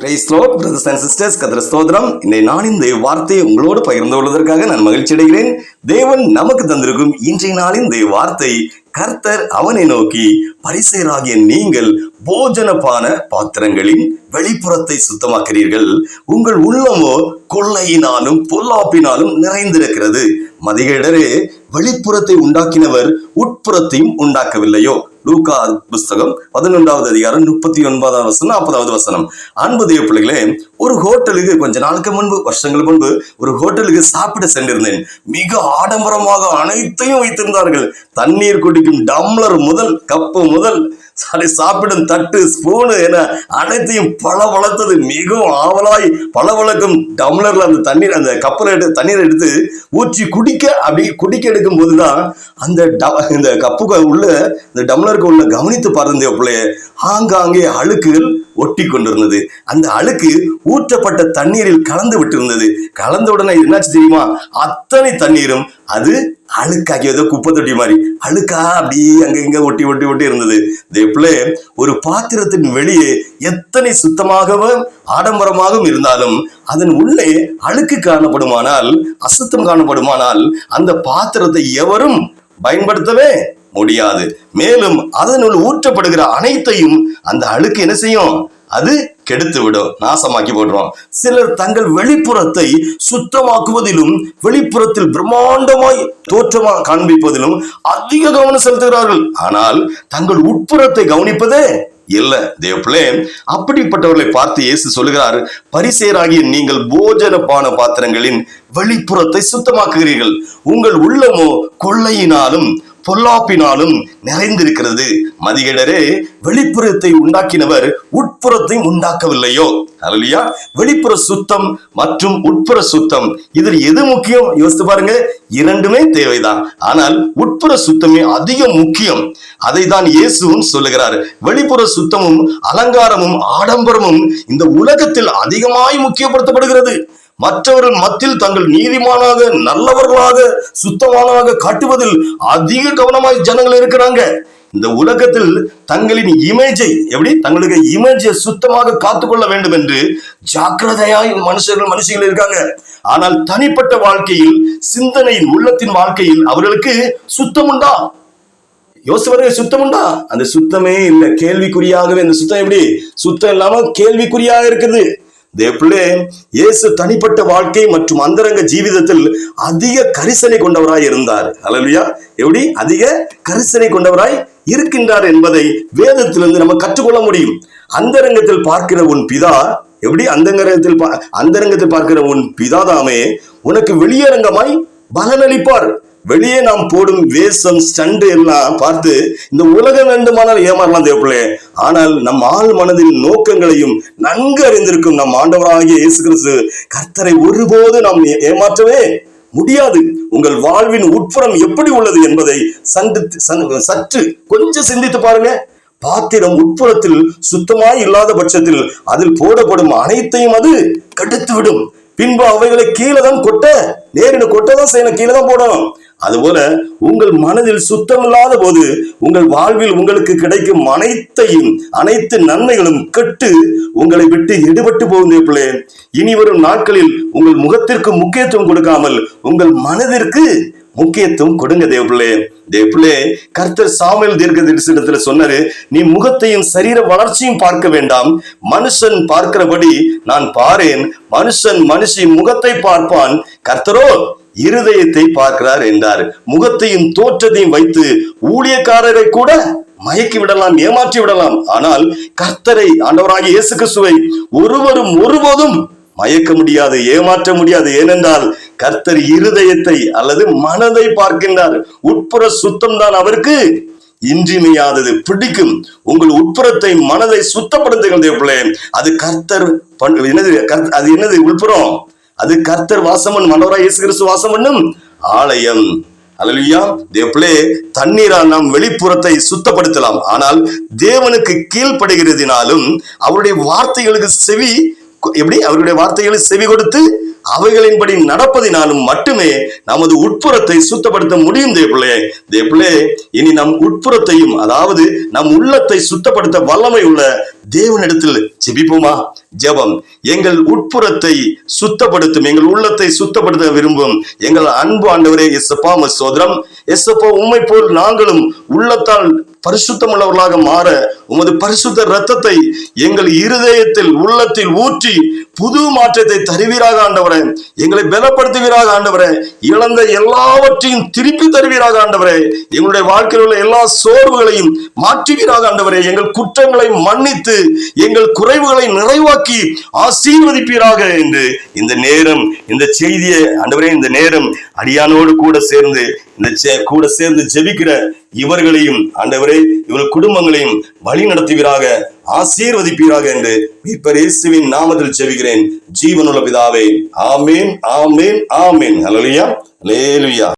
Praise lord brothers and sisters கதிர ஸ்தோத்திரம். இன்றைய நான் இந்த வார்த்தையை உங்களோடு பகிர்ந்து கொள்வதற்காக நான் மகிழ்ச்சி அடைகிறேன். தேவன் நமக்கு தந்திருக்கும் இன்றைய நாளின் இந்த வார்த்தை கர்த்தர் அவனை நோக்கி பரிசெயராகிய நீங்கள் போஜனபான பாத்திரங்களின் வெளிப்புறத்தை சுத்தமாக்கிறீர்கள். உங்கள் உள்ளமோ கொள்ளையினாலும் பொல்லாப்பினாலும் நிறைந்திருக்கிறது. மதிகேடரே வெளிப்புறத்தை உண்டாக்கினவர் உட்புறத்தையும் உண்டாக்கவில்லையோ? லூகா புஸ்தகம் பதினொன்றாவது அதிகாரம் முப்பத்தி ஒன்பதாவது வசனம் நாற்பதாவது வசனம். அன்பு பிள்ளைகளே ஒரு ஹோட்டலுக்கு கொஞ்ச நாளுக்கு முன்பு வருஷங்கள் முன்பு ஒரு ஹோட்டலுக்கு சாப்பிட சென்றிருந்தேன். மிக ஆடம்பரமாக அனைத்தையும் வைத்திருந்தார்கள். தண்ணீர் குடிக்கும் டம்ளர் முதல் கப்பு முதல் அதை சாப்பிடும் தட்டு ஸ்பூனு என அனைத்தையும் பல வளர்த்தது மிகவும் ஆவலாய் பல வளர்க்கும் டம்ளர்ல அந்த தண்ணீர் அந்த கப்பல் எடுத்து தண்ணீர் எடுத்து ஊற்றி குடிக்க அப்படி குடிக்க எடுக்கும் போதுதான் அந்த இந்த கப்புக்கு உள்ள இந்த டம்ளருக்கு உள்ள கவனித்து பார்த்தேன் பிள்ளைய. ஆங்காங்கே அழுக்குகள் ஒட்டி கொண்டிருந்தது அந்த அழுக்கு ஊற்றப்பட்ட தண்ணீரில் கலந்து விட்டிருந்தது. கலந்த உடனே என்னாச்சு தெரியுமா? அத்தனை தண்ணீரும் அது அழுக்காக ஏதோ குப்பை தொட்டி மாதிரி அழுக்கா அப்படியே அங்கங்க ஒட்டி ஒட்டி ஒட்டி இருந்தது. இதே ஒரு பாத்திரத்தின் வெளியே எத்தனை சுத்தமாகவும் ஆடம்பரமாகவும் இருந்தாலும் அதன் உள்ளே அழுக்கு காணப்படுமானால் அசுத்தம் காணப்படுமானால் அந்த பாத்திரத்தை எவரும் பயன்படுத்தவே முடியாது. மேலும் அதனுள் ஊற்றப்படுகிற அனைத்தையும் அந்த அழுக்கு என்ன செய்யும்? அது கெடுத்து விடும் நாசமாக்கி போடுறோம் சிலர் தங்கள் வெளிப்புறத்தை சுத்தமாக்குவதிலும் வெளிப்புறத்தில் பிரம்மாண்டமாய் தோற்றமா காண்பிப்பதிலும் அதிக கவனம் செலுத்துகிறார்கள். ஆனால் தங்கள் உட்புறத்தை கவனிப்பதே இல்ல. தேவப்பிள்ளே அப்படிப்பட்டவர்களை பார்த்து இயேசு சொல்லுகிறார் பரிசேராகிய நீங்கள் போஜனபான பாத்திரங்களின் வெளிப்புறத்தை சுத்தமாக்குகிறீர்கள். உங்கள் உள்ளமோ கொள்ளையினாலும் பொல்லாப்பினாலும் நிறைந்திருக்கிறது. மதிகடரே வெளிப்புறத்தை உண்டாக்கினவர் உட்புறத்தை உண்டாக்கவில்லையோ? அதுலயா வெளிப்புற சுத்தம் மற்றும் உட்புற சுத்தம். இதில் எது முக்கியம்? யோசித்து பாருங்க. இரண்டுமே தேவைதான். ஆனால் உட்புற சுத்தமே அதிக முக்கியம். அதை தான் இயேசுவும் சொல்லுகிறார். வெளிப்புற சுத்தமும் அலங்காரமும் ஆடம்பரமும் இந்த உலகத்தில் அதிகமாய் முக்கியப்படுத்தப்படுகிறது. மற்றவர்கள் மத்தியில் தங்கள் நீதிமானாக நல்லவர்களாக சுத்தமானதாக காட்டுவதில் அதிக கவனமாய் ஜனங்கள் இருக்கிறாங்க. இந்த உலகத்தில் தங்களின் இமேஜை எப்படி? தங்களுக்கு இமேஜை சுத்தமாக காத்துக்கொள்ள வேண்டும் என்று ஜாக்கிரதையாய் மனுஷர்கள் மனுஷங்கள் இருக்காங்க. ஆனால் தனிப்பட்ட வாழ்க்கையில் சிந்தனையின் உள்ளத்தின் வாழ்க்கையில் அவர்களுக்கு சுத்தம் உண்டா யோசிப்பவர்கள் சுத்தம் உண்டா அந்த சுத்தமே இல்லை. கேள்விக்குறியாகவே அந்த சுத்தம் எப்படி? சுத்தம் இல்லாம கேள்விக்குறியாக இருக்குது. தேப்பிள்ளே இயேசு தனிப்பட்ட வாழ்க்கை மற்றும் அந்தரங்க ஜீவிதத்தில் அதிக கரிசனை கொண்டவராய் இருந்தார். அல்லையா எப்படி? அதிக கரிசனை கொண்டவராய் இருக்கின்றார் என்பதை வேதத்திலிருந்து நம்ம கற்றுக்கொள்ள முடியும். அந்தரங்கத்தில் பார்க்கிற உன் பிதா எப்படி? அந்தரங்கத்தில் பா- அந்தரங்கத்தில் பார்க்கிற உன் பிதாதாமே உனக்கு வெளியரங்கமாய் பலனளிப்பார். வெளியே நாம் போடும் வேஷம் ஸ்டண்டு எல்லாம் பார்த்து இந்த உலகம் வேண்டுமானால் ஏமாறலாம் தேவப்பிள்ளே. ஆனால் நம் ஆள் மனதின் நோக்கங்களையும் நன்கு அறிந்திருக்கும் நம் ஆண்டவராகிய இயேசு கிறிஸ்து கர்த்தரை ஒருபோது நாம் ஏமாற்றவே முடியாது. உங்கள் வாழ்வின் உட்புறம் எப்படி உள்ளது என்பதை சண்டு சன்- சற்று கொஞ்சம் சிந்தித்து பாருங்க. பாத்திரம் உட்புறத்தில் சுத்தமாய் இல்லாத பட்சத்தில் அதில் போடப்படும் அனைத்தையும் அது கெடுத்து விடும் பின்பு அவைகளை கீழே தான் கொட்ட நேரிட கொட்டதான் செய்யணும் கீழே தான் போடணும். அதுபோல உங்கள் மனதில் சுத்தமில்லாத போது உங்கள் வாழ்வில் உங்களுக்கு கிடைக்கும் அனைத்தையும் அனைத்து நன்மைகளும் கெட்டு உங்களை விட்டு எடுபட்டு போகும் பிள்ளை. இனி வரும் நாட்களில் உங்கள் முகத்திற்கு முக்கியத்துவம் கொடுக்காமல் உங்கள் மனதிற்கு முக்கியத்துவம் கொடுங்க தேவப்பிள்ளே தேவப்பிள்ளே கர்த்தர் சாமியல் தீர்க்க தரிசனத்துல சொன்னாரு நீ முகத்தையும் சரீர வளர்ச்சியும் பார்க்க வேண்டாம். மனுஷன் பார்க்கிறபடி நான் பாரேன். மனுஷன் மனுஷி முகத்தை பார்ப்பான். கர்த்தரோ இருதயத்தை பார்க்கிறார் என்றார். முகத்தையும் தோற்றத்தையும் வைத்து ஊழியக்காரரை கூட மயக்கி விடலாம் ஏமாற்றி விடலாம். ஆனால் கர்த்தரை ஆண்டவராகிய இயேசு கிறிஸ்துவை ஒருவரும் ஒருபோதும் மயக்க முடியாது ஏமாற்ற முடியாது. ஏனென்றால் கர்த்தர் இருதயத்தை அல்லது மனதை பார்க்கின்றார். உட்புற சுத்தம் தான் அவருக்கு இன்றிமையாதது பிடிக்கும். உங்கள் உட்புறத்தை மனதை சுத்தப்படுத்துங்கள் அது கர்த்தர் பண்- என்னது அது என்னது உட்புறம் அது கர்த்தர் வாசமன் மனோரா இயேசு கிறிஸ்து வாசம் பண்ணும். ஆலயம். அல்லா தேவப்பிள்ளே தண்ணீரால் நாம் வெளிப்புறத்தை சுத்தப்படுத்தலாம். ஆனால் தேவனுக்கு கீழ்ப்படுகிறதினாலும் அவருடைய வார்த்தைகளுக்கு செவி எப்படி? அவருடைய வார்த்தைகளை செவி கொடுத்து அவைகளின்படி நடப்பதினாலும் மட்டுமே நமது உட்புறத்தை சுத்தப்படுத்த முடியும் தேப்பிள்ளே தேப்பிள்ளே இனி நம் உட்புறத்தையும் அதாவது நம் உள்ளத்தை சுத்தப்படுத்த வல்லமை உள்ள தேவனிடத்தில் ஜெபிப்போமா? ஜெபம். எங்கள் உட்புறத்தை சுத்தப்படுத்தும் எங்கள் உள்ளத்தை சுத்தப்படுத்த விரும்பும் எங்கள் அன்பு ஆண்டவரே எஸ்எப்பா சோதரம். எஸ்அப்பா உம்மை போல் நாங்களும் உள்ளத்தால் பரிசுத்தம் உள்ளவர்களாக மாற உமது பரிசுத்த இரத்தத்தை எங்கள் இருதயத்தில் உள்ளத்தில் ஊற்றி புது மாற்றத்தை தருவீராக ஆண்டவரே. எங்களை பலப்படுத்துவீராக ஆண்டவரே. இழந்த எல்லாவற்றையும் திருப்பி தருவீராக ஆண்டவரே. எங்களுடைய வாழ்க்கையில் உள்ள எல்லா சோர்வுகளையும் மாற்றுவீராக ஆண்டவரே. எங்கள் குற்றங்களை மன்னித்து எங்கள் குறைவுகளை நிறைவாக்கி ஆசீர்வதிப்பீராக. என்று இந்த நேரம் இந்த செய்தியை ஆண்டவரே இந்த நேரம் அடியானோடு கூட சேர்ந்து இந்த செ- கூட சேர்ந்து ஜெபிக்கிற இவர்களையும் ஆண்டவரே இவர்கள் குடும்பங்களையும் வழி நடத்துவீராக ஆசீர்வதிப்பீராக என்று மீட்பர் இயேசுவின் நாமத்தில் ஜெபிக்கிறேன். ஜீவனுள்ள பிதாவே ஆமேன் ஆமேன் ஆமேன். ஹalleluya லேலுயா